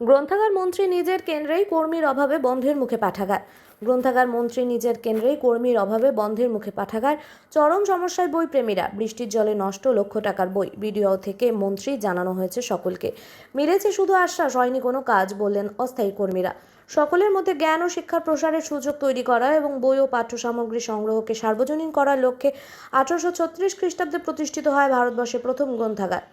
গ্রন্থাগার মন্ত্রী নিজের কেন্দ্রেই কর্মীর অভাবে বন্ধের মুখে পাঠাগার। গ্রন্থাগার মন্ত্রী নিজের কেন্দ্রেই কর্মীর অভাবে বন্ধের মুখে পাঠাগার। চরম সমস্যায় বই প্রেমীরা বৃষ্টির জলে নষ্ট লক্ষ টাকার বই। ভিডিও থেকে মন্ত্রী জানানো হয়েছে সকলকে। মিলেছে শুধু আশ্বাস, হয়নি কোনো কাজ, বললেন অস্থায়ী কর্মীরা। সকলের মধ্যে জ্ঞান ও শিক্ষার প্রসারের সুযোগ তৈরি করা এবং বই ও পাঠ্য সামগ্রী সংগ্রহকে সার্বজনীন করার লক্ষ্যে আঠারোশো ছত্রিশ খ্রিস্টাব্দে প্রতিষ্ঠিত হয় ভারতবর্ষের প্রথম গ্রন্থাগার।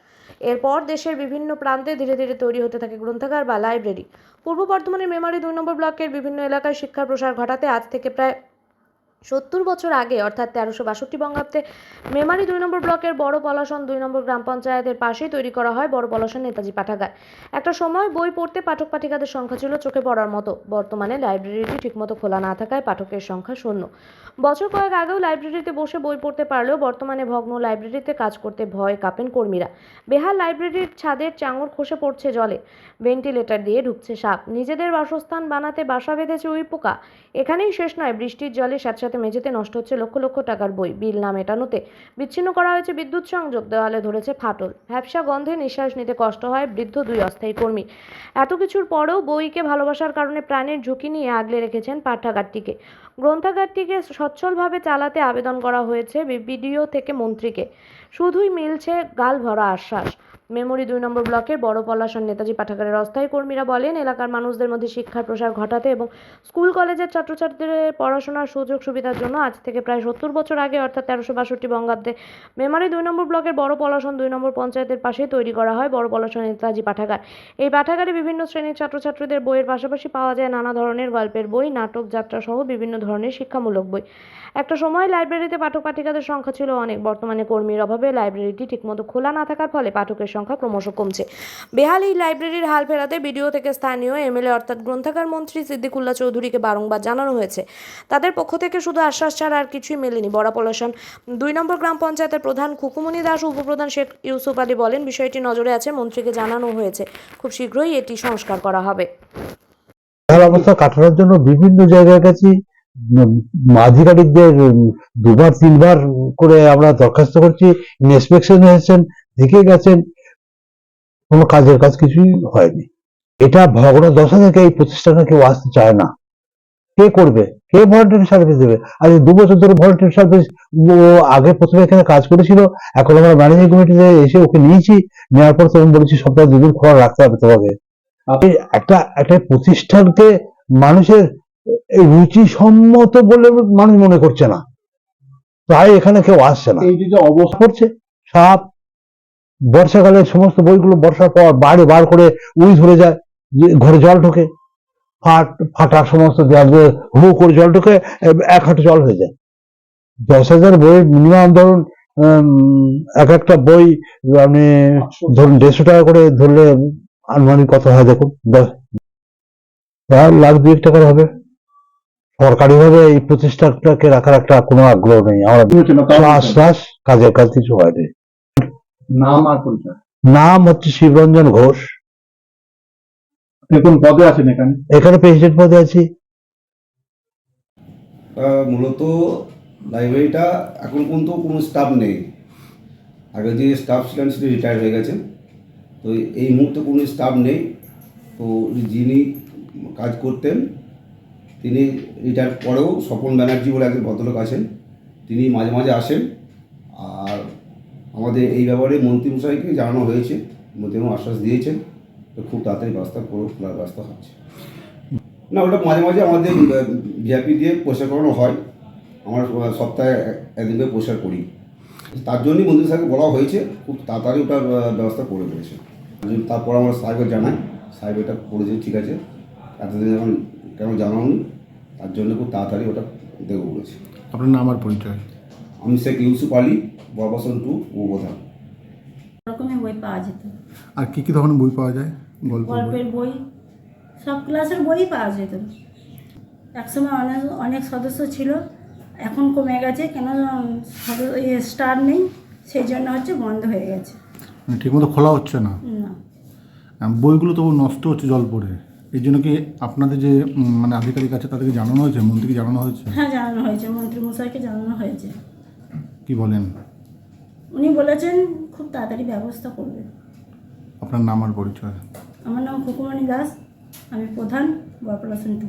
এরপর দেশের বিভিন্ন প্রান্তে ধীরে ধীরে তৈরি হতে থাকে গ্রন্থাগার বা লাইব্রেরি। পূর্ব বর্ধমানের মেমারি দুই নম্বর ব্লকের বিভিন্ন এলাকায় শিক্ষার প্রসার ঘটাতে আজ থেকে প্রায় সত্তর বছর আগে, অর্থাৎ তেরোশো বাষট্টি বঙ্গাব্দে, মেমারি দুই নম্বর ব্লকের বড় পলাশন দুই নম্বর গ্রাম পঞ্চায়েতের পাশেই তৈরি করা হয় বড় পলাশন নেতাজি পাঠাগার। একটা সময় বই পড়তে পাঠক পাঠিকাদের সংখ্যা ছিল চোখে পড়ার মতো। বর্তমানে লাইব্রেরিটি ঠিকমতো খোলা না থাকায় পাঠকের সংখ্যা শূন্য। বছর কয়েক আগেও লাইব্রেরিতে বসে বই পড়তে পারলেও বর্তমানে ভগ্ন লাইব্রেরিতে কাজ করতে ভয় কাঁপেন কর্মীরা। বেহাল লাইব্রেরির ছাদের চাঙর খসে পড়ছে জলে। ভেন্টিলেটর দিয়ে ঢুকছে সাপ। নিজেদের বাসস্থান বানাতে বাসা বেঁধেছে উই পোকা। এখানেই শেষ নয়, বৃষ্টির জলে সাথে সাথে মেঝেতে নষ্ট হচ্ছে লক্ষ লক্ষ টাকার বই। বিল না মেটানোতে বিচ্ছিন্ন করা হয়েছে বিদ্যুৎ সংযোগ, দেওয়ালে ধরেছে ফাটল। ভ্যাবসা গন্ধে নিঃশ্বাস নিতে কষ্ট হয় বৃদ্ধ দুই অস্থায়ী কর্মী। এত কিছুর পরেও বইকে ভালোবাসার কারণে প্রাণের ঝুঁকি নিয়ে আগলে রেখেছেন পাঠাগারটিকে। গ্রন্থাগারটিকে সচ্ছলভাবে চালাতে আবেদন করা হয়েছে বিডিও থেকে মন্ত্রীকে। শুধুই মিলছে গাল ভরা আশ্বাস। মেমোরি দুই নম্বর ব্লকের বড় পলাশন নেতাজি পাঠাগারের অস্থায়ী কর্মীরা বলেন, এলাকার মানুষদের মধ্যে শিক্ষার প্রসার ঘটাতে এবং স্কুল, কলেজের ছাত্রছাত্রীদের পড়াশোনার সুযোগ সুবিধার জন্য আজ থেকে প্রায় সত্তর বছর আগে, অর্থাৎ তেরোশো বাষট্টি বঙ্গাব্দে, মেমারি দুই নম্বর ব্লকের বড় পলাশন দুই নম্বর পঞ্চায়েতের পাশে তৈরি করা হয় বড় পলাশন নেতাজি পাঠাগার। এই পাঠাগারে বিভিন্ন শ্রেণির ছাত্রছাত্রীদের বইয়ের পাশাপাশি পাওয়া যায় নানা ধরনের গল্পের বই, নাটক, যাত্রা সহ বিভিন্ন ধরনের শিক্ষামূলক বই। একটা সময় লাইব্রেরিতে পাঠক পাঠিকাদের সংখ্যা ছিল অনেক। বর্তমানে কর্মীর অভাবে লাইব্রেরিটি ঠিকমতো খোলা না থাকার ফলে পাঠকের সংখ্যা ক্রমশ কমছে। বেহাল এই লাইব্রেরির হাল ফেরাতে বিডিও থেকে স্থানীয় এমএলএ অর্থাৎ গ্রন্থাগার মন্ত্রী সিদ্দিকুল্লাহ চৌধুরীকে বারংবার জানানো হয়েছে। তাদের পক্ষ থেকে শুধু আশ্বাস ছাড়া আর কিছুই মেলেনি। বড় পলাশন দুই নম্বর গ্রাম পঞ্চায়েতের প্রধান খুকুমনি দাস উপপ্রধান শেখ ইউসুফ আলী বলেন বিষয়টি নজরে আছে মন্ত্রীকে জানানো হয়েছে। খুব শীঘ্রই এটি সংস্কার করা হবে। অবস্থা কাটানোর জন্য বিভিন্ন জায়গায় উম, আধিকারিকদের দুবার তিনবার করে আমরা দরখাস্ত করছি। ইন্সপেকশন এসেছেন দেখে গেছেন। কোনো কাজের কাজ কিছুই হয়নি। এটা ভগ্ন দশা থেকে এই প্রতিষ্ঠানে কেউ আসতে চায় না। কে করবে? কে ভলেন্টিয়ারি সার্ভিস দেবে? আজ দু বছর ধরে ভলেন্টিয়ারি সার্ভিস ও আগে প্রথমে এখানে কাজ করেছিল এখন আমরা ম্যানেজিং কমিটিতে এসে ওকে নিয়েছি নেওয়ার পর তখন বলেছি সপ্তাহে দুদিন খোলা রাখতে হবে তোমাকে। আপনি একটা একটা প্রতিষ্ঠানকে মানুষের রুচি সম্মত বলে মানুষ মনে করছে না। তাই এখানে কেউ আসছে না। এই যে অবস্থা পড়ছে সাপ বর্ষাকালে সমস্ত বইগুলো বর্ষার পর বাইরে বার করে উই ধরে যায় ঘরে জল ঢোকে ফাট ফাটা সমস্ত হু করে জল ঢোকে এক হাঁটু জল হয়ে যায়। দশ হাজার বই মিনিমাম ধরুন এক একটা বই আপনি ধরুন দেড়শো টাকা করে ধরলে আনুমানিক কত হয় দেখুন দশ লাখ দুয়েক টাকার হবে। সরকারিভাবে এই প্রতিষ্ঠাটাকে রাখার একটা কোনো আগ্রহ নেই। আমার কাজের কাজ কিছু হয়নি। নাম আর পরিচয় নাম হচ্ছে শিবরঞ্জন ঘোষ। আপনি কোন পদে আছেন এখানে? এখানে প্রেসিডেন্ট পদে আছি। মূলত লাইব্রেরিটা এখন পর্যন্ত কোনো স্টাফ নেই। আগে যে স্টাফ ছিলেন সেটি রিটায়ার হয়ে গেছেন। তো এই মুহূর্তে কোনো স্টাফ নেই। তো যিনি কাজ করতেন তিনি রিটায়ার পরেও স্বপন ব্যানার্জি বলে একজন ভদ্রলোক আছেন। তিনি মাঝে মাঝে আসেন। আমাদের এই ব্যাপারে মন্ত্রীমশাইকে জানানো হয়েছে মন্ত্রী আশ্বাস দিয়েছেন তো খুব তাড়াতাড়ি ব্যবস্থা করো ব্যবস্থা হচ্ছে। না ওটা মাঝে মাঝে আমাদের ভিআইপি দিয়ে পরিষ্কার করানো হয়। আমরা সপ্তাহে এক- একদিন করে পরিষ্কার করি। তার জন্যই মন্ত্রী সাহেবকে বলা হয়েছে খুব তাড়াতাড়ি আহ, ব্যবস্থা করে দিয়েছে। তারপর আমরা সাহেবকে জানাই সাহেব এটা করেছে ঠিক আছে। এতদিন এখন কেন জানাওনি? তার জন্য খুব তাড়াতাড়ি ওটা দেবো বলেছে। আপনার নাম আর পরিচয়? আমি শেখ ইউসুফ আলী বরবাসন টু উপপ্রধান রকমের বই পাওয়া যেত। আর কি কি ধরনের বই পাওয়া যায়? গল্প বই? গল্পের বই। সব ক্লাসের বই পাওয়া যেত। একসময় অনেক অনেক সদস্য ছিল। এখন কমে গেছে কেন স্টার নেই সেই জন্য হচ্ছে বন্ধ হয়ে গেছে। মানে ঠিকমতো খোলা হচ্ছে না? না। বইগুলো তবু নষ্ট হচ্ছে জল পড়ে। এই জন্য কি আপনাদের যে মানে আধিকারিক আছে তাদেরকে জানানো হয়েছে? মন্ত্রীকে জানানো হয়েছে? হ্যাঁ জানানো হয়েছে। মন্ত্রী মশাইকে জানানো হয়েছে। কি বলেন? উনি বলেছেন খুব তাড়াতাড়ি ব্যবস্থা করবে। আপনার নাম আর পরিচয়? আমার নাম খুকুমণি দাস আমি প্রধান বরপলাসন টু